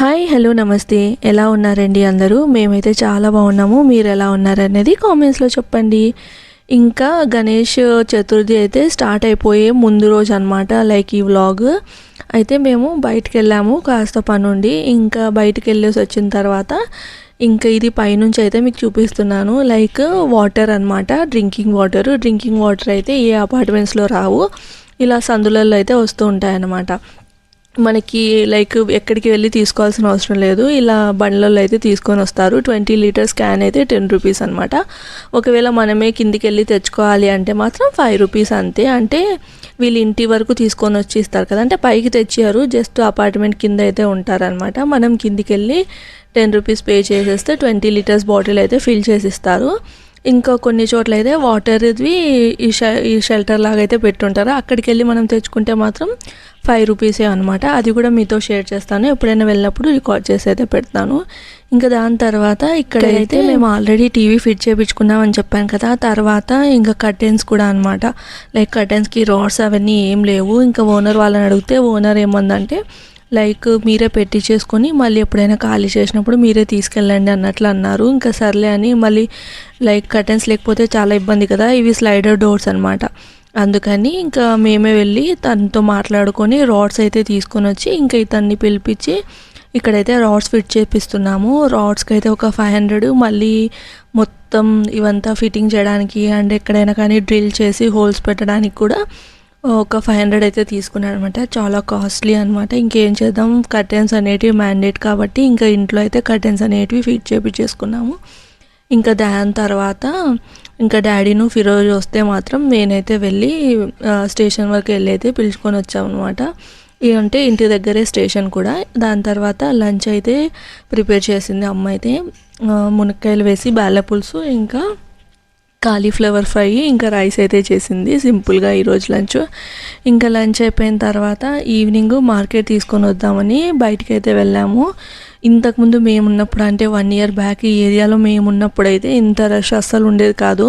Hi hello నమస్తే. ఎలా ఉన్నారండి అందరూ? మేమైతే చాలా బాగున్నాము. మీరు ఎలా ఉన్నారనేది కామెంట్స్లో చెప్పండి. ఇంకా గణేష్ చతుర్థి అయితే స్టార్ట్ అయిపోయే ముందు రోజు అనమాట లైక్ ఈ వ్లాగ్. అయితే మేము బయటకు వెళ్ళాము కాస్త పనుండి. ఇంకా బయటికి వెళ్ళేసి వచ్చిన తర్వాత ఇంకా ఇది పైనుంచి అయితే మీకు చూపిస్తున్నాను. లైక్ వాటర్ అనమాట డ్రింకింగ్ వాటర్. డ్రింకింగ్ వాటర్ అయితే ఏ అపార్ట్మెంట్స్లో రావు. ఇలా సందులలో అయితే వస్తూ ఉంటాయన్నమాట. మనకి లైక్ ఎక్కడికి వెళ్ళి తీసుకోవాల్సిన అవసరం లేదు. ఇలా బండ్లలో అయితే తీసుకొని వస్తారు. ట్వంటీ లీటర్స్ క్యాన్ అయితే టెన్ రూపీస్ అనమాట ఒకవేళ మనమే కిందికి వెళ్ళి తెచ్చుకోవాలి అంటే మాత్రం ఫైవ్ రూపీస్ అంతే. అంటే వీళ్ళు ఇంటి వరకు తీసుకొని వచ్చి ఇస్తారు కదా. అంటే పైకి తెచ్చారు జస్ట్ అపార్ట్మెంట్ కింద అయితే ఉంటారనమాట మనం కిందికి వెళ్ళి టెన్ రూపీస్ పే చేసేస్తే ట్వంటీ లీటర్స్ బాటిల్ అయితే ఫిల్ చేసి ఇస్తారు. ఇంకా కొన్ని చోట్ల అయితే వాటర్ది ఈ షె ఈ షెల్టర్ లాగా అయితే పెట్టుంటారు. అక్కడికి వెళ్ళి మనం తెచ్చుకుంటే మాత్రం ఫైవ్ రూపీసే అనమాట అది కూడా మీతో షేర్ చేస్తాను. ఎప్పుడైనా వెళ్ళినప్పుడు రికార్డ్ చేసి అయితే పెడతాను. ఇంకా దాని తర్వాత ఇక్కడ అయితే మేము ఆల్రెడీ టీవీ ఫిట్ చేయించుకున్నాం అని చెప్పాను కదా. తర్వాత ఇంకా కర్టెన్స్ కూడా అనమాట లైక్ కర్టెన్స్కి రాడ్స్ అవన్నీ ఏం లేవు. ఇంకా ఓనర్ వాళ్ళని అడిగితే ఓనర్ ఏమందంటే లైక్ మీరే పెట్టి చేసుకొని మళ్ళీ ఎప్పుడైనా ఖాళీ చేసినప్పుడు మీరే తీసుకెళ్ళండి అన్నట్లు అన్నారు. ఇంకా సర్లే అని మళ్ళీ లైక్ కర్టెన్స్ లేకపోతే చాలా ఇబ్బంది కదా ఇవి స్లైడర్ డోర్స్ అనమాట అందుకని ఇంకా మేమే వెళ్ళి తనతో మాట్లాడుకొని రాడ్స్ అయితే తీసుకొని వచ్చి ఇంకా ఇతన్ని పిలిపించి ఇక్కడైతే రాడ్స్ ఫిట్ చేపిస్తున్నాము. రాడ్స్కి అయితే ఒక ఫైవ్ హండ్రెడ్ మళ్ళీ మొత్తం ఇవంతా ఫిట్టింగ్ చేయడానికి అండ్ ఎక్కడైనా కానీ డ్రిల్ చేసి హోల్స్ పెట్టడానికి కూడా ఒక ఫైవ్ హండ్రెడ్ అయితే తీసుకున్నాను అనమాట చాలా కాస్ట్లీ అనమాట ఇంకేం చేద్దాం కర్టెన్స్ అనేటివి మ్యాండేట్ కాబట్టి ఇంకా ఇంట్లో అయితే కర్టెన్స్ అనేటివి ఫిట్ చేపించేసుకున్నాము ఇంకా దాని తర్వాత ఇంకా డాడీను ఫిరోజ్ వస్తే మాత్రం నేనైతే వెళ్ళి స్టేషన్ వరకు వెళ్ళి అయితే పిలుచుకొని వచ్చామన్నమాట. అంటే ఇంటి దగ్గరే స్టేషన్ కూడా. దాని తర్వాత లంచ్ అయితే ప్రిపేర్ చేసింది అమ్మ అయితే. మునక్కాయలు వేసి బేళ్ళ పులుసు ఇంకా కాలీఫ్లవర్ ఫ్రై ఇంకా రైస్ అయితే చేసింది. సింపుల్గా ఈరోజు లంచ్. ఇంకా లంచ్ అయిపోయిన తర్వాత ఈవినింగ్ మార్కెట్ తీసుకొని వద్దామని బయటికి అయితే వెళ్ళాము. ఇంతకుముందు మేము ఉన్నప్పుడు అంటే వన్ ఇయర్ బ్యాక్ ఈ ఏరియాలో మేము ఉన్నప్పుడు అయితే ఇంత రష్ అస్సలు ఉండేది కాదు.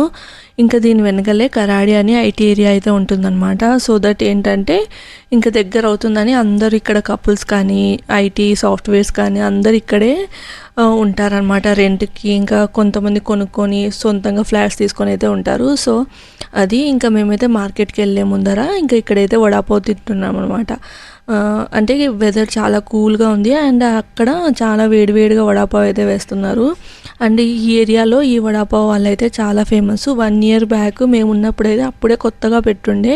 ఇంకా దీని వెనకలే కరాడి అని ఐటీ ఏరియా అయితే ఉంటుందన్నమాట. సో దట్ ఏంటంటే ఇంకా దగ్గర అవుతుందని అందరు ఇక్కడ కపుల్స్ కానీ ఐటీ సాఫ్ట్వేర్స్ కానీ అందరు ఇక్కడే ఉంటారనమాట రెంట్కి ఇంకా కొంతమంది కొనుక్కొని సొంతంగా ఫ్లాట్స్ తీసుకొని అయితే ఉంటారు. సో అది ఇంకా మేమైతే మార్కెట్కి వెళ్ళే ముందర ఇంకా ఇక్కడైతే వడాపో తింటున్నాం అనమాట అంటే వెదర్ చాలా కూల్గా ఉంది. అండ్ అక్కడ చాలా వేడివేడిగా వడాపావ్ అయితే వేస్తున్నారు. అండ్ ఈ ఏరియాలో ఈ వడాపావ్ వాళ్ళు అయితే చాలా ఫేమస్. వన్ ఇయర్ బ్యాక్ మేము ఉన్నప్పుడైతే అప్పుడే కొత్తగా పెట్టుండే.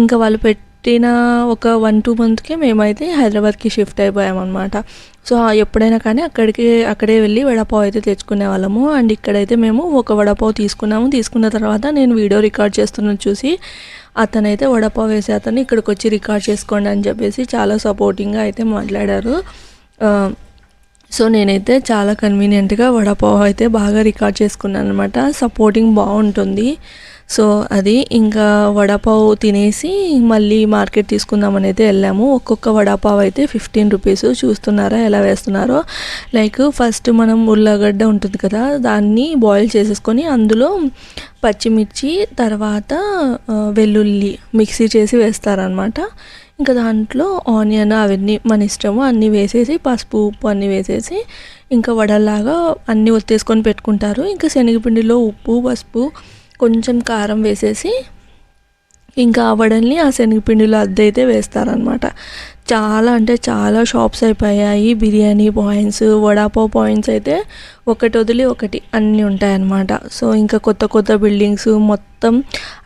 ఇంకా వాళ్ళు పుట్టిన ఒక వన్ టూ మంత్కి మేమైతే హైదరాబాద్కి షిఫ్ట్ అయిపోయామన్నమాట. సో ఎప్పుడైనా కానీ అక్కడికి అక్కడే వెళ్ళి వడపావు అయితే తెచ్చుకునే వాళ్ళము. అండ్ ఇక్కడైతే మేము ఒక వడపావ్ తీసుకున్నాము. తీసుకున్న తర్వాత నేను వీడియో రికార్డ్ చేస్తున్నది చూసి అతనైతే వడపావ్ వేసి అతను ఇక్కడికి వచ్చి రికార్డ్ చేసుకోండి అని చెప్పేసి చాలా సపోర్టింగ్గా అయితే మాట్లాడారు. సో నేనైతే చాలా కన్వీనియంట్గా వడపావు అయితే బాగా రికార్డ్ చేసుకున్నాను అనమాట సపోర్టింగ్ బాగుంటుంది. సో అది ఇంకా వడపావు తినేసి మళ్ళీ మార్కెట్ తీసుకుందామని అయితే వెళ్ళాము. ఒక్కొక్క వడపావు అయితే ఫిఫ్టీన్ రూపీస్ చూస్తున్నారా ఎలా వేస్తున్నారో? లైక్ ఫస్ట్ మనం ఉల్లగడ్డ ఉంటుంది కదా దాన్ని బాయిల్ చేసేసుకొని అందులో పచ్చిమిర్చి తర్వాత వెల్లుల్లి మిక్సీ చేసి వేస్తారనమాట ఇంకా దాంట్లో ఆనియన్ అవన్నీ మన ఇష్టము అన్నీ వేసేసి పసుపు ఉప్పు అన్నీ వేసేసి ఇంకా వడల్లాగా అన్నీ ఒత్తేసుకొని పెట్టుకుంటారు. ఇంకా శనగపిండిలో ఉప్పు పసుపు కొంచెం కారం వేసేసి ఇంకా ఆ వడల్ని ఆ శనగపిండిలో అద్దైతే వేస్తారనమాట చాలా అంటే చాలా షాప్స్ అయిపోయాయి. బిర్యానీ పాయింట్స్ వడాపావ్ పాయింట్స్ అయితే ఒకటి వదిలి ఒకటి అన్నీ ఉంటాయన్నమాట. సో ఇంకా కొత్త కొత్త బిల్డింగ్స్ మొత్తం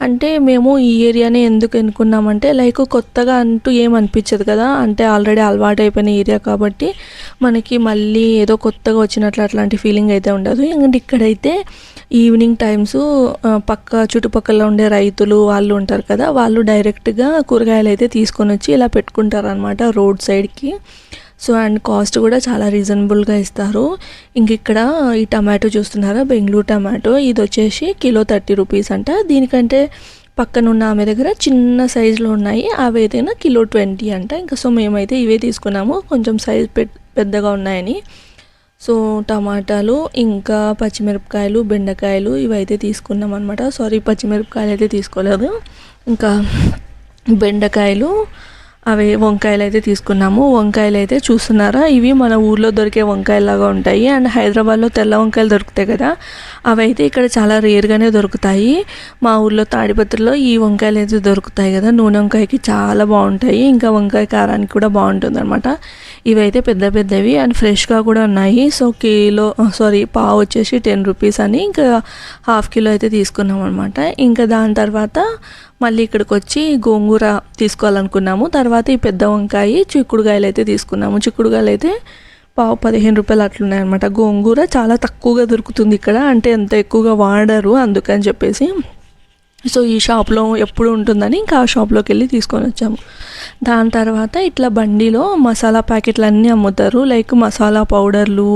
అంటే మేము ఈ ఏరియానే ఎందుకు ఎన్నుకున్నామంటే లైక్ కొత్తగా అంటూ ఏం అనిపించదు కదా. అంటే ఆల్రెడీ అలవాటు అయిపోయిన ఏరియా కాబట్టి మనకి మళ్ళీ ఏదో కొత్తగా వచ్చినట్లు అట్లాంటి ఫీలింగ్ అయితే ఉండదు. ఎందుకంటే ఇక్కడైతే ఈవినింగ్ టైమ్స్ పక్క చుట్టుపక్కల ఉండే రైతులు వాళ్ళు ఉంటారు కదా వాళ్ళు డైరెక్ట్గా కూరగాయలు అయితే తీసుకొని వచ్చి ఇలా పెట్టుకుంటారు అనమాట రోడ్ సైడ్కి. సో అండ్ కాస్ట్ కూడా చాలా రీజనబుల్గా ఇస్తారు. ఇంక ఇక్కడ ఈ టమాటో చూస్తున్నారా? బెంగళూరు టమాటో. ఇది వచ్చేసి కిలో థర్టీ రూపీస్ అంట. దీనికంటే పక్కన ఉన్న ఆమె దగ్గర చిన్న సైజులో ఉన్నాయి. అవి ఏదైనా కిలో ట్వంటీ అంట. ఇంకా సో మేమైతే ఇవే తీసుకున్నాము. కొంచెం సైజ్ పెద్దగా ఉన్నాయని. సో టమాటాలు ఇంకా పచ్చిమిరపకాయలు బెండకాయలు ఇవైతే తీసుకున్నాం అనమాట సారీ పచ్చిమిరపకాయలు అయితే తీసుకోలేదు. ఇంకా బెండకాయలు అవి వంకాయలు అయితే తీసుకున్నాము. వంకాయలు అయితే చూస్తున్నారా? ఇవి మన ఊర్లో దొరికే వంకాయలాగా ఉంటాయి. అండ్ హైదరాబాద్లో తెల్ల వంకాయలు దొరుకుతాయి కదా? అవి అయితే ఇక్కడ చాలా రేర్గానే దొరుకుతాయి. మా ఊర్లో తాడిపత్రిలో ఈ వంకాయలు అయితే దొరుకుతాయి కదా? నూనె వంకాయకి చాలా బాగుంటాయి. ఇంకా వంకాయ కారానికి కూడా బాగుంటుంది అనమాట ఇవైతే పెద్ద పెద్దవి అండ్ ఫ్రెష్గా కూడా ఉన్నాయి. సో కిలో సారీ పావు వచ్చేసి టెన్ రూపీస్ అని ఇంకా హాఫ్ కిలో అయితే తీసుకున్నాం అనమాట ఇంకా దాని తర్వాత మళ్ళీ ఇక్కడికి వచ్చి గోంగూర తీసుకోవాలనుకున్నాము. తర్వాత ఈ పెద్ద వంకాయ చిక్కుడుకాయలు అయితే తీసుకున్నాము. చిక్కుడుకాయలు అయితే పావు పదిహేను రూపాయలు అట్లున్నాయి అనమాట గోంగూర చాలా తక్కువగా దొరుకుతుంది ఇక్కడ. అంటే ఎంత ఎక్కువగా వాడరు అందుకని చెప్పేసి సో ఈ షాప్లో ఎప్పుడు ఉంటుందని ఇంకా ఆ షాప్లోకి వెళ్ళి తీసుకొని వచ్చాము. దాని తర్వాత ఇట్లా బండిలో మసాలా ప్యాకెట్లు అన్నీ అమ్ముతారు. లైక్ మసాలా పౌడర్లు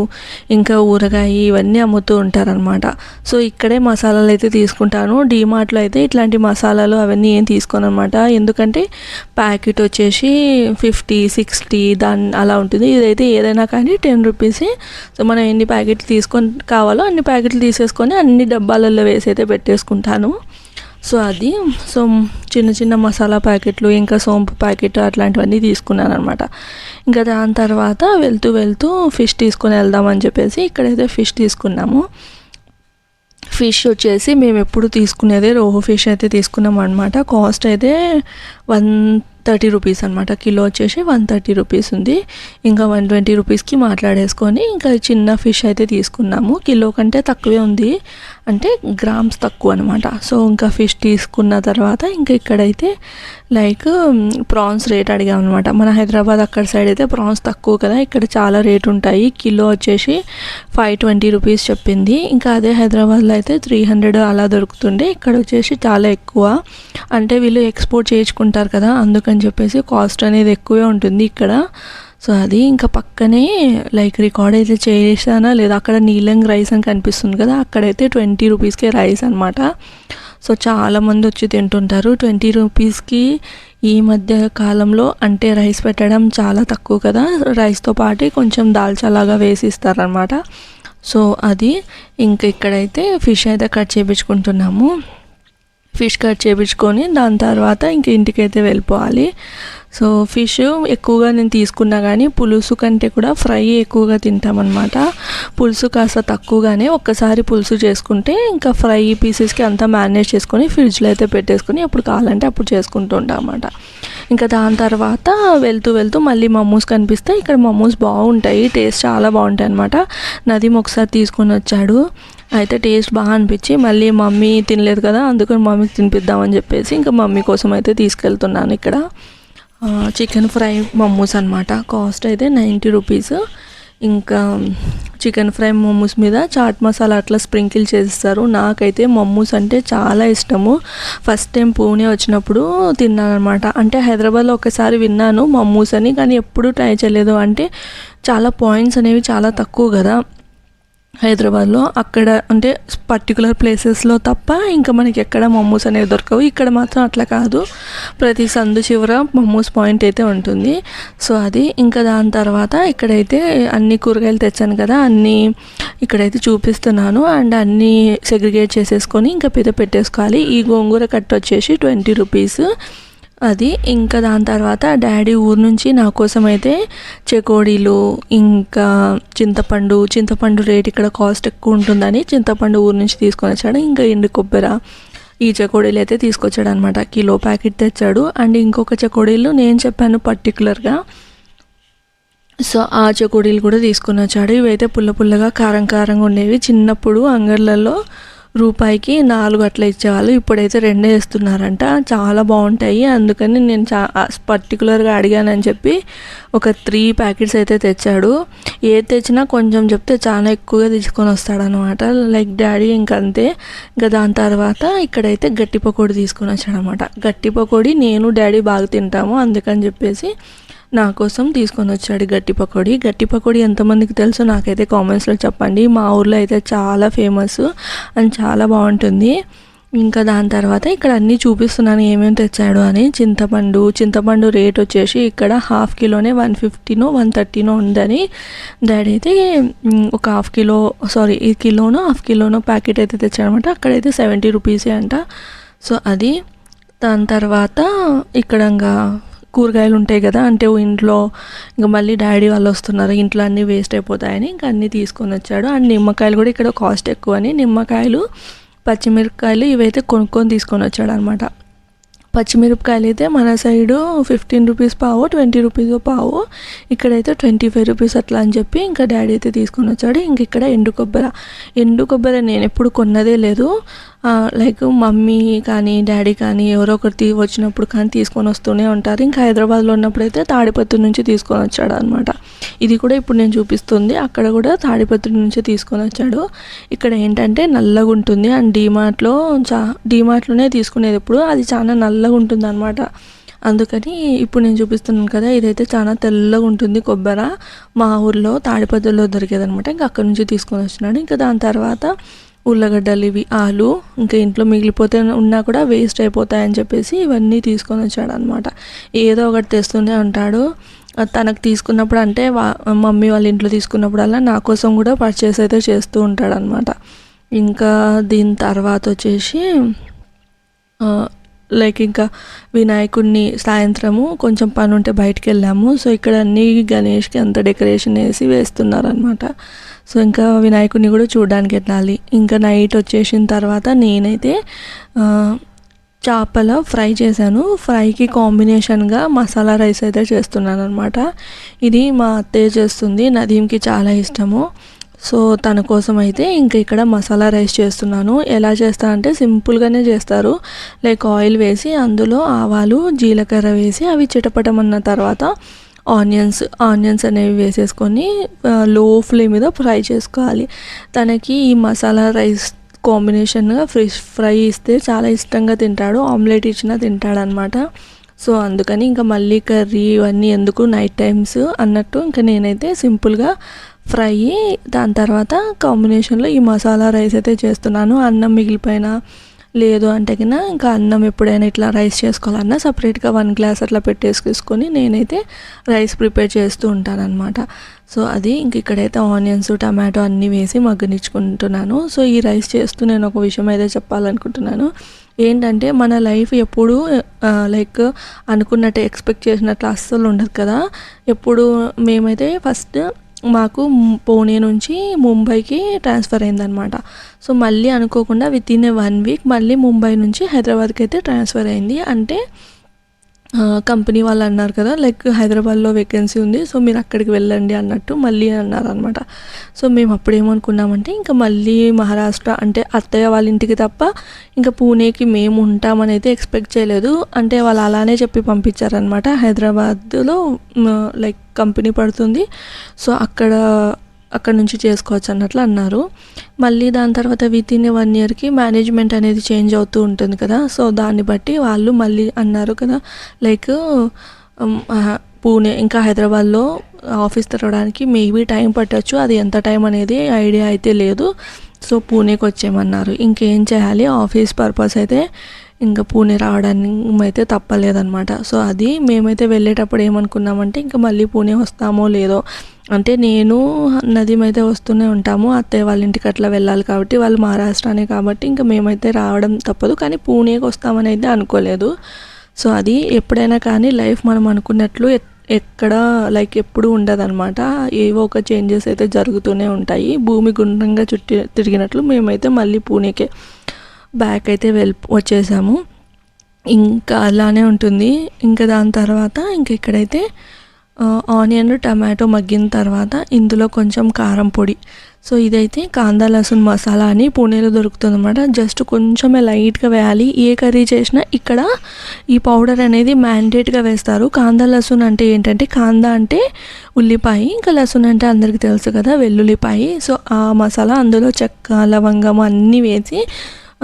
ఇంకా ఊరగాయ ఇవన్నీ అమ్ముతూ ఉంటారనమాట సో ఇక్కడే మసాలాలు అయితే తీసుకుంటాను. డీమార్ట్లో అయితే ఇట్లాంటి మసాలాలు అవన్నీ ఏం తీసుకోను అనమాట ఎందుకంటే ప్యాకెట్ వచ్చేసి ఫిఫ్టీ సిక్స్టీ దాని అలా ఉంటుంది. ఇదైతే ఏదైనా కానీ టెన్ రూపీస్. సో మనం ఎన్ని ప్యాకెట్లు తీసుకొని కావాలో అన్ని ప్యాకెట్లు తీసేసుకొని అన్ని డబ్బాలలో వేసి అయితే పెట్టేసుకుంటాను. సో అది సో చిన్న చిన్న మసాలా ప్యాకెట్లు ఇంకా సోంపు ప్యాకెట్ అట్లాంటివన్నీ తీసుకున్నాను అనమాట ఇంకా దాని తర్వాత వెళ్తూ వెళ్తూ ఫిష్ తీసుకొని వెళ్దామని చెప్పేసి ఇక్కడైతే ఫిష్ తీసుకున్నాము. ఫిష్ వచ్చేసి మేము ఎప్పుడు తీసుకునేదే రోహు ఫిష్ అయితే తీసుకున్నాం అనమాట కాస్ట్ అయితే వన్ థర్టీ రూపీస్ అనమాట కిలో వచ్చేసి వన్ థర్టీ రూపీస్ ఉంది. ఇంకా వన్ ట్వంటీ రూపీస్కి మాట్లాడేసుకొని ఇంకా చిన్న ఫిష్ అయితే తీసుకున్నాము. కిలో కంటే తక్కువే ఉంది. అంటే గ్రామ్స్ తక్కువ అనమాట సో ఇంకా ఫిష్ తీసుకున్న తర్వాత ఇంకా ఇక్కడైతే లైక్ ప్రాన్స్ రేట్ అడిగాం అనమాట మన హైదరాబాద్ అక్కడ సైడ్ అయితే ప్రాన్స్ తక్కువ కదా ఇక్కడ చాలా రేట్ ఉంటాయి. కిలో వచ్చేసి ఫైవ్ ట్వంటీ రూపీస్ చెప్పింది. ఇంకా అదే హైదరాబాద్లో అయితే త్రీ హండ్రెడ్ అలా దొరుకుతుండే. ఇక్కడ వచ్చేసి చాలా ఎక్కువ. అంటే వీళ్ళు ఎక్స్పోర్ట్ చేయించుకుంటారు కదా అందుకని చెప్పేసి కాస్ట్ అనేది ఎక్కువే ఉంటుంది ఇక్కడ. సో అది ఇంకా పక్కనే లైక్ రికార్డ్ అయితే చేసానా లేదా అక్కడ నీలంగ్ రైస్ అని కనిపిస్తుంది కదా అక్కడైతే ట్వంటీ రూపీస్కే రైస్ అనమాట సో చాలామంది వచ్చి తింటుంటారు. ట్వంటీ రూపీస్కి ఈ మధ్య కాలంలో అంటే రైస్ పెట్టడం చాలా తక్కువ కదా రైస్తో పాటు కొంచెం దాల్చాలాగా వేసి ఇస్తారనమాట సో అది ఇంకా ఇక్కడైతే ఫిష్ అయితే కట్ చేయించుకుంటున్నాము ఫిష్ కట్ చేయించుకొని దాని తర్వాత ఇంక ఇంటికైతే వెళ్ళిపోవాలి. సో ఫిష్ ఎక్కువగా నేను తీసుకున్నా కానీ పులుసు కంటే కూడా ఫ్రై ఎక్కువగా తింటామన్నమాట. పులుసు కాస్త తక్కువగానే ఒక్కసారి పులుసు చేసుకుంటే ఇంకా ఫ్రై పీసెస్కి అంతా మేనేజ్ చేసుకొని ఫ్రిడ్జ్లో అయితే పెట్టేసుకొని ఎప్పుడు కావాలంటే అప్పుడు చేసుకుంటూ ఉంటాం అన్నమాట ఇంకా దాని తర్వాత వెళ్తూ వెళ్తూ మళ్ళీ మమ్మూస్ కనిపిస్తే ఇక్కడ మమ్మూస్ బాగుంటాయి టేస్ట్ చాలా బాగుంటాయి అనమాట నదీమ్ ఒకసారి తీసుకొని వచ్చాడు. అయితే టేస్ట్ బాగా అనిపించి మళ్ళీ మమ్మీ తినలేదు కదా అందుకని మమ్మీకి తినిపిద్దామని చెప్పేసి ఇంకా మమ్మీ కోసం అయితే తీసుకెళ్తున్నాను ఇక్కడ. చికెన్ ఫ్రై మమ్మూస్ అనమాట కాస్ట్ అయితే నైంటీ రూపీస్. ఇంకా చికెన్ ఫ్రై మమ్మూస్ మీద చాట్ మసాలా అట్లా స్ప్రింకిల్ చేస్తారు. నాకైతే మమ్మూస్ అంటే చాలా ఇష్టము. ఫస్ట్ టైం పూణే వచ్చినప్పుడు తిన్నాను అనమాట అంటే హైదరాబాద్లో ఒకసారి విన్నాను మమ్మూస్ అని కానీ ఎప్పుడూ ట్రై చేయలేదు. అంటే చాలా పాయింట్స్ అనేవి చాలా తక్కువ కదా. హైదరాబాద్లో. అక్కడ అంటే పర్టికులర్ ప్లేసెస్లో తప్ప ఇంకా మనకి ఎక్కడ మమ్మూస్ అనేవి దొరకవు. ఇక్కడ మాత్రం అట్లా కాదు. ప్రతి సందు చివర మమ్మూస్ పాయింట్ అయితే ఉంటుంది. సో అది ఇంకా దాని తర్వాత ఇక్కడైతే అన్ని కూరగాయలు తెచ్చాను కదా అన్నీ ఇక్కడైతే చూపిస్తున్నాను. అండ్ అన్నీ సెగ్రిగేట్ చేసేసుకొని ఇంకా పెద్ద పెట్టేసుకోవాలి. ఈ గోంగూర కట్ట వచ్చేసి ట్వంటీ రూపీస్ అది ఇంకా దాని తర్వాత డాడీ ఊరు నుంచి నా కోసం అయితే చెకోడీలు ఇంకా చింతపండు చింతపండు రేట్ ఇక్కడ కాస్ట్ ఎక్కువ ఉంటుందని చింతపండు ఊరు నుంచి తీసుకొని వచ్చాడు. ఇంకా ఎండు కొబ్బెర ఈ చకోడీలు అయితే తీసుకొచ్చాడు అనమాట కిలో ప్యాకెట్ తెచ్చాడు. అండ్ ఇంకొక చకోడీలు నేను చెప్పాను పర్టికులర్గా సో ఆ చకోడీలు కూడా తీసుకొని వచ్చాడు. ఇవైతే పుల్ల పుల్లగా కారం కారంగా ఉండేవి. చిన్నప్పుడు అంగళ్ళల్లో రూపాయికి నాలుగు అట్లా ఇచ్చేవాళ్ళు. ఇప్పుడైతే రెండే ఇస్తున్నారంట. చాలా బాగుంటాయి. అందుకని నేను చా పర్టికులర్గా అడిగానని చెప్పి ఒక త్రీ ప్యాకెట్స్ అయితే తెచ్చాడు. ఏది తెచ్చినా కొంచెం చెప్తే చాలా ఎక్కువగా తీసుకొని వస్తాడనమాట లైక్ డాడీ ఇంకంతే. ఇంకా దాని తర్వాత ఇక్కడైతే గట్టి పకోడీ తీసుకొని వచ్చాడనమాట గట్టి పకోడీ నేను డాడీ బాగా తింటాము. అందుకని చెప్పేసి నా కోసం తీసుకొని వచ్చాడు గట్టి పకోడీ. గట్టి పకోడీ ఎంతమందికి తెలుసో నాకైతే కామెంట్స్లో చెప్పండి. మా ఊర్లో అయితే చాలా ఫేమస్ అండ్ చాలా బాగుంటుంది. ఇంకా దాని తర్వాత ఇక్కడ అన్నీ చూపిస్తున్నాను ఏమేమి తెచ్చాడు అని. చింతపండు చింతపండు రేట్ వచ్చేసి ఇక్కడ హాఫ్ కిలోనే వన్ ఫిఫ్టీనో వన్ థర్టీనో ఉందని. డాడీ అయితే ఒక హాఫ్ కిలో సారీ ఈ కిలోనో హాఫ్ కిలోనో ప్యాకెట్ అయితే తెచ్చాడనమాట. అక్కడైతే సెవెంటీ రూపీసే అంట. సో అది. దాని తర్వాత ఇక్కడ ఇంకా కూరగాయలు ఉంటాయి కదా అంటే ఇంట్లో ఇంకా మళ్ళీ డాడీ వాళ్ళు వస్తున్నారు ఇంట్లో అన్నీ వేస్ట్ అయిపోతాయని ఇంకా అన్నీ తీసుకొని వచ్చాడు. అండ్ నిమ్మకాయలు కూడా ఇక్కడ కాస్ట్ ఎక్కువ అని నిమ్మకాయలు పచ్చిమిరపకాయలు ఇవైతే కొనుక్కొని తీసుకొని వచ్చాడు అనమాట పచ్చిమిరపకాయలు అయితే మన సైడు ఫిఫ్టీన్ రూపీస్ పావు ట్వంటీ రూపీస్ పావు ఇక్కడైతే ట్వంటీ ఫైవ్ రూపీస్ అట్లా అని చెప్పి ఇంకా డాడీ అయితే తీసుకొని వచ్చాడు. ఇంక ఇక్కడ ఎండు కొబ్బరి ఎండు కొబ్బరి నేను ఎప్పుడు కొన్నదే లేదు. లైక్ మమ్మీ కానీ డాడీ కానీ ఎవరో ఒకటి వచ్చినప్పుడు కానీ తీసుకొని వస్తూనే ఉంటారు. ఇంకా హైదరాబాద్లో ఉన్నప్పుడైతే తాడిపత్రి నుంచి తీసుకొని వచ్చాడు అనమాట ఇది కూడా ఇప్పుడు నేను చూపిస్తుంది. అక్కడ కూడా తాడిపత్రి నుంచి తీసుకొని వచ్చాడు. ఇక్కడ ఏంటంటే నల్లగా ఉంటుంది. అండ్ డీమార్ట్లో చా డీమార్ట్లోనే తీసుకునేది ఎప్పుడు. అది చాలా నల్లగా ఉంటుంది అనమాట అందుకని ఇప్పుడు నేను చూపిస్తున్నాను కదా ఇదైతే చాలా తెల్లగా ఉంటుంది కొబ్బరి. మా ఊర్లో తాడిపత్రిలో దొరికేదనమాట ఇంకా అక్కడ నుంచి తీసుకొని వచ్చినాడు. ఇంకా దాని తర్వాత ఉల్లగడ్డలు ఇవి ఆలు ఇంకా ఇంట్లో మిగిలిపోతే ఉన్నా కూడా వేస్ట్ అయిపోతాయని చెప్పేసి ఇవన్నీ తీసుకొని వచ్చాడు అనమాట ఏదో ఒకటి తెస్తూనే ఉంటాడు. తనకు తీసుకున్నప్పుడు అంటే మమ్మీ వాళ్ళ ఇంట్లో తీసుకున్నప్పుడల్లా నా కోసం కూడా పర్చేస్ అయితే చేస్తూ ఉంటాడనమాట ఇంకా దీని తర్వాత వచ్చేసి లైక్ ఇంకా వినాయకుడిని సాయంత్రము కొంచెం పని ఉంటే బయటికి వెళ్ళాము సో ఇక్కడ అన్ని గణేష్కి అంత డెకరేషన్ వేసి వేస్తున్నారనమాట సో ఇంకా వినాయకుడిని కూడా చూడడానికి వెళ్ళాలి. ఇంకా నైట్ వచ్చేసిన తర్వాత నేనైతే చేపల ఫ్రై చేశాను. ఫ్రైకి కాంబినేషన్గా మసాలా రైస్ అయితే చేస్తున్నాను అనమాట ఇది మా అత్తయ్య చేస్తుంది. నదీంకి చాలా ఇష్టము. సో తన కోసం అయితే ఇంకా ఇక్కడ మసాలా రైస్ చేస్తున్నాను. ఎలా చేస్తా అంటే సింపుల్గానే చేస్తారు. లైక్ ఆయిల్ వేసి అందులో ఆవాలు జీలకర్ర వేసి అవి చిటపటమన్న తర్వాత ఆనియన్స్ ఆనియన్స్ అనేవి వేసేసుకొని లో ఫ్లేమ్ మీద ఫ్రై చేసుకోవాలి. తనకి ఈ మసాలా రైస్ కాంబినేషన్గా ఫ్రెష్ ఫ్రై ఇస్తే చాలా ఇష్టంగా తింటాడు. ఆమ్లెట్ ఇచ్చినా తింటాడనమాట. సో అందుకని ఇంకా మళ్ళీ కర్రీ ఇవన్నీ ఎందుకు నైట్ టైమ్స్ అన్నట్టు ఇంకా నేనైతే సింపుల్గా ఫ్రై దాని తర్వాత కాంబినేషన్లో ఈ మసాలా రైస్ అయితే చేస్తున్నాను. అన్నం మిగిలిపోయిన లేదు అంటే కన్నా ఇంకా అన్నం ఎప్పుడైనా ఇట్లా రైస్ చేసుకోవాలన్నా సపరేట్గా వన్ గ్లాస్ అట్లా పెట్టేసుకొని నేనైతే రైస్ ప్రిపేర్ చేస్తూ ఉంటాను అనమాట సో అది ఇంక ఇక్కడైతే ఆనియన్స్ టమాటో అన్నీ వేసి మగ్గనిచ్చుకుంటున్నాను. సో ఈ రైస్ చేస్తూ నేను ఒక విషయం అయితే చెప్పాలనుకుంటున్నాను. ఏంటంటే మన లైఫ్ ఎప్పుడు లైక్ అనుకున్నట్టు ఎక్స్పెక్ట్ చేసినట్లు అస్సలు ఉండదు కదా. ఎప్పుడు మేమైతే ఫస్ట్ మాకు పూణే నుంచి ముంబైకి ట్రాన్స్ఫర్ అయిందనమాట సో మళ్ళీ అనుకోకుండా with in a one week మళ్ళీ ముంబై నుంచి హైదరాబాద్కి అయితే ట్రాన్స్ఫర్ అయింది. అంటే కంపెనీ వాళ్ళు అన్నారు కదా లైక్ హైదరాబాద్లో వేకెన్సీ ఉంది సో మీరు అక్కడికి వెళ్ళండి అన్నట్టు మళ్ళీ అన్నారు అనమాట సో మేము అప్పుడు ఏమనుకున్నామంటే ఇంకా మళ్ళీ మహారాష్ట్ర అంటే అత్తయ్య వాళ్ళ ఇంటికి తప్ప ఇంకా పూణేకి మేము ఉంటామని అయితే ఎక్స్పెక్ట్ చేయలేదు. అంటే వాళ్ళు అలానే చెప్పి పంపించారనమాట హైదరాబాద్లో లైక్ కంపెనీ పడుతుంది. సో అక్కడ అక్కడ నుంచి చేసుకోవచ్చు అన్నట్లు అన్నారు. మళ్ళీ దాని తర్వాత విత్ ఇన్ వన్ ఇయర్కి మేనేజ్మెంట్ అనేది చేంజ్ అవుతూ ఉంటుంది కదా. సో దాన్ని బట్టి వాళ్ళు మళ్ళీ అన్నారు కదా లైక్ పూణే ఇంకా హైదరాబాద్లో ఆఫీస్ తెరవడానికి మేబీ టైం పట్టచ్చు. అది ఎంత టైం అనేది ఐడియా అయితే లేదు. సో పూణేకి వచ్చేయమన్నారు. ఇంకేం చేయాలి? ఆఫీస్ పర్పస్ అయితే ఇంకా పూణే రావడానికి అయితే తప్పలేదన్నమాట. సో అది మేమైతే వెళ్ళేటప్పుడు ఏమనుకున్నామంటే ఇంకా మళ్ళీ పూణే వస్తామో లేదో అంటే నేను నదీం అయితే వస్తూనే ఉంటాము. అత్తయ్య వాళ్ళ ఇంటికి అట్లా వెళ్ళాలి కాబట్టి వాళ్ళు మహారాష్ట్రనే కాబట్టి ఇంకా మేమైతే రావడం తప్పదు. కానీ పూణేకి వస్తామని అయితే అనుకోలేదు. సో అది ఎప్పుడైనా కానీ లైఫ్ మనం అనుకున్నట్లు ఎక్కడ లైక్ ఎప్పుడు ఉండదన్నమాట. ఏవో ఒక చేంజెస్ అయితే జరుగుతూనే ఉంటాయి. భూమి గుండ్రంగా చుట్టి తిరిగినట్లు మేమైతే మళ్ళీ పూణేకే బ్యాక్ అయితే వెళ్ళి వచ్చేసాము. ఇంకా అలానే ఉంటుంది. ఇంకా దాని తర్వాత ఇంక ఇక్కడైతే ఆనియన్ టమాటో మగ్గిన తర్వాత ఇందులో కొంచెం కారం పొడి. సో ఇదైతే కాందా లసూన్ మసాలా అని పూణేలో దొరుకుతుంది అనమాట జస్ట్ కొంచెమే లైట్గా వేయాలి. ఏ కర్రీ చేసినా ఇక్కడ ఈ పౌడర్ అనేది మ్యాండేట్గా వేస్తారు. కాందా లసూన్ అంటే ఏంటంటే కాందా అంటే ఉల్లిపాయ ఇంకా లసూన్ అంటే అందరికీ తెలుసు కదా వెల్లుల్లిపాయ. సో ఆ మసాలా అందులో చెక్క లవంగం అన్నీ వేసి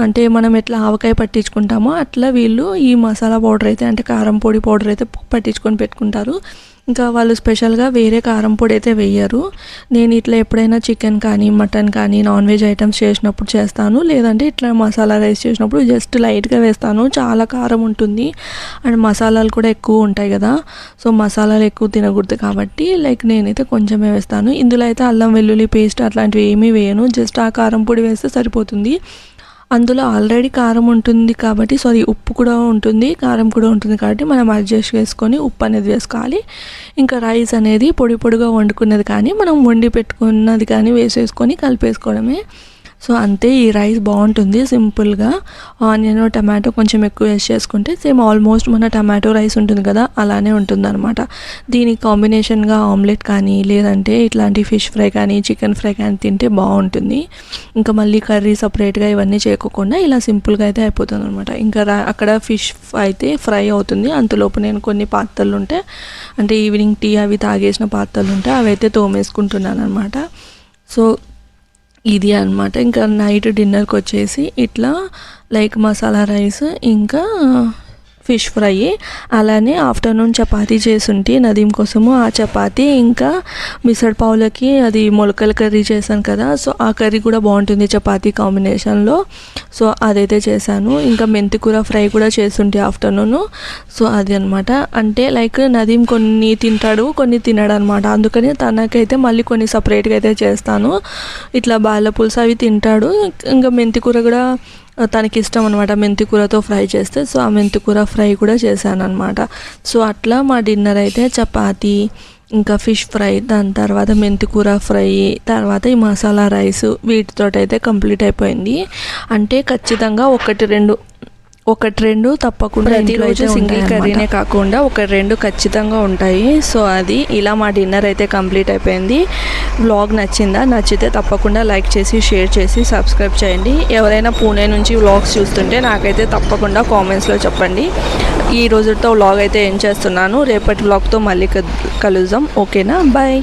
అంటే మనం ఎట్లా ఆవకాయ పట్టించుకుంటామో అట్లా వీళ్ళు ఈ మసాలా పౌడర్ అయితే అంటే కారం పొడి పౌడర్ అయితే పట్టించుకొని పెట్టుకుంటారు. ఇంకా వాళ్ళు స్పెషల్గా వేరే కారం పొడి అయితే వేయరు. నేను ఇట్లా ఎప్పుడైనా చికెన్ కానీ మటన్ కానీ నాన్ వెజ్ ఐటమ్స్ చేసినప్పుడు చేస్తాను. లేదంటే ఇట్లా మసాలా రైస్ చేసినప్పుడు జస్ట్ లైట్గా వేస్తాను. చాలా కారం ఉంటుంది. అండ్ మసాలాలు కూడా ఎక్కువ ఉంటాయి కదా. సో మసాలాలు ఎక్కువ తినకూడదు కాబట్టి లైక్ నేనైతే కొంచెమే వేస్తాను. ఇందులో అయితే అల్లం వెల్లుల్లి పేస్ట్ అట్లాంటివి ఏమీ వేయను. జస్ట్ ఆ కారం పొడి వేస్తే సరిపోతుంది. అందులో ఆల్రెడీ కారం ఉంటుంది కాబట్టి సారీ ఉప్పు కూడా ఉంటుంది కారం కూడా ఉంటుంది కాబట్టి మనం అడ్జస్ట్ చేసుకొని ఉప్పు అనేది వేసుకోవాలి. ఇంకా రైస్ అనేది పొడి పొడిగా వండుకున్నది కానీ మనం వండి పెట్టుకున్నది కానీ వేసేసుకొని కలిపేసుకోవడమే. సో అంతే ఈ రైస్ బాగుంటుంది సింపుల్గా. ఆనియన్ టమాటో కొంచెం ఎక్కువ వేసి చేసుకుంటే సేమ్ ఆల్మోస్ట్ మన టమాటో రైస్ ఉంటుంది కదా అలానే ఉంటుంది అనమాట దీనికి కాంబినేషన్గా ఆమ్లెట్ కానీ లేదంటే ఇట్లాంటి ఫిష్ ఫ్రై కానీ చికెన్ ఫ్రై కానీ తింటే బాగుంటుంది. ఇంకా మళ్ళీ కర్రీ సపరేట్గా ఇవన్నీ చేయకోకుండా ఇలా సింపుల్గా అయితే అయిపోతుంది అనమాట ఇంకా అక్కడ ఫిష్ అయితే ఫ్రై అవుతుంది. అంతలోపు నేను కొన్ని పాత్రలు ఉంటే అంటే ఈవినింగ్ టీ అవి తాగేసిన పాత్రలు ఉంటే అవి అయితే తోమేసుకుంటున్నాను అనమాట సో ఇది అనమాట ఇంకా నైట్ డిన్నర్కి వచ్చేసి ఇట్లా లైక్ మసాలా రైస్ ఇంకా ఫిష్ ఫ్రై. అలానే ఆఫ్టర్నూన్ చపాతీ చేసుంటే నదీం కోసము ఆ చపాతీ ఇంకా మిసడ్ పావులకి అది మొలకల కర్రీ చేశాను కదా సో ఆ కర్రీ కూడా బాగుంటుంది చపాతీ కాంబినేషన్లో. సో అదైతే చేశాను. ఇంకా మెంతికూర ఫ్రై కూడా చేస్తుంటే ఆఫ్టర్నూన్. సో అది అనమాట అంటే లైక్ నదీం కొన్ని తింటాడు కొన్ని తినడు అనమాట అందుకని తనకైతే మళ్ళీ కొన్ని సపరేట్గా అయితే చేస్తాను. ఇట్లా బాల పులుసు అవి తింటాడు. ఇంకా మెంతికూర కూడా తనకి ఇష్టం అనమాట మెంతికూరతో ఫ్రై చేస్తే సో ఆ మెంతికూర ఫ్రై కూడా చేశాను అనమాట సో అట్లా మా డిన్నర్ అయితే చపాతి ఇంకా ఫిష్ ఫ్రై దాని తర్వాత మెంతికూర ఫ్రై తర్వాత ఈ మసాలా రైస్ వీటితో అయితే కంప్లీట్ అయిపోయింది. అంటే ఖచ్చితంగా ఒకటి రెండు ఒకటి రెండు తప్పకుండా ప్రతిరోజు సింగిల్ కర్రీనే కాకుండా ఒక రెండు ఖచ్చితంగా ఉంటాయి. సో అది ఇలా మా డిన్నర్ అయితే కంప్లీట్ అయిపోయింది. వ్లాగ్ నచ్చిందా? నచ్చితే తప్పకుండా లైక్ చేసి షేర్ చేసి సబ్స్క్రైబ్ చేయండి. ఎవరైనా పూణే నుంచి వ్లాగ్స్ చూస్తుంటే నాకైతే తప్పకుండా కామెంట్స్లో చెప్పండి. ఈ రోజుతో వ్లాగ్ అయితే ఏం చేస్తున్నాను? రేపటి వ్లాగ్తో మళ్ళీ కలుద్దాం. ఓకేనా? బాయ్.